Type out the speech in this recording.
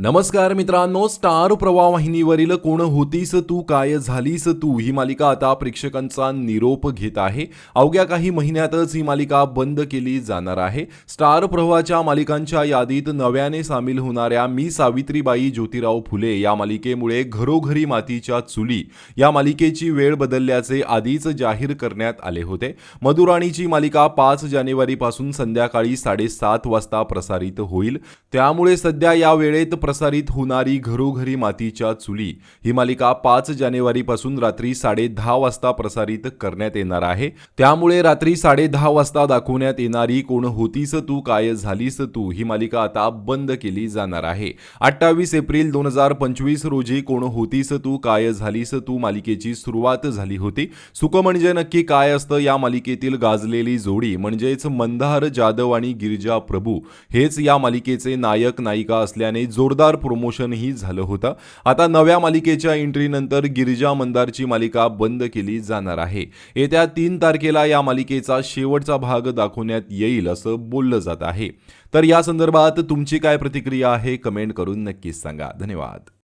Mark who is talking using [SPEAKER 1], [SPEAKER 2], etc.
[SPEAKER 1] नमस्कार मित्रांनो स्टार प्रवाह वाहिनीवरील कोण होतीस तू काय झालीस तू ही मालिका आता प्रेक्षकांचा निरोप घेत आहे. अवघ्या काही महिन्यातच ही मालिका बंद केली जाणार आहे. स्टार प्रवाहाच्या मालिकांच्या यादीत नव्याने सामील होणाऱ्या मी सावित्रीबाई ज्योतिराव फुले या मालिकेमुळे घरोघरी मातीच्या चुली या मालिकेची वेळ बदलल्याचे आधीच जाहीर करण्यात आले होते. मधुराणीची मालिका पाच जानेवारीपासून संध्याकाळी साडेसात वाजता प्रसारित होईल. त्यामुळे सध्या या वेळेत प्रसारित होणारी घरोघरी मातीच्या चुली ही मालिका पाच जानेवारीपासून रात्री साडे दहा वाजता प्रसारित करण्यात येणार आहे. त्यामुळे रात्री साडे दहा वाजता दाखवण्यात येणारी कोण होतीस तू काय झालीस तू ही मालिका आता बंद केली जाणार आहे. अठ्ठावीस एप्रिल दोन हजार पंचवीस रोजी कोण होतीस तू काय झालीस तू मालिकेची सुरुवात झाली होती. सुख म्हणजे नक्की काय असतं या मालिकेतील गाजलेली जोडी म्हणजेच मंदार जाधव आणि गिरिजा प्रभू हेच या मालिकेचे नायक नायिका असल्याने जोरदार प्रमोशनही झालं होतं. आता नव्या मालिकेच्या एंट्रीनंतर गिरिजा मंदारची मालिका बंद केली जाणार आहे. येत्या तीन तारखेला या मालिकेचा शेवटचा भाग दाखवण्यात येईल असं बोललं जात आहे. तर या संदर्भात तुमची काय प्रतिक्रिया आहे कमेंट करून नक्कीच सांगा. धन्यवाद.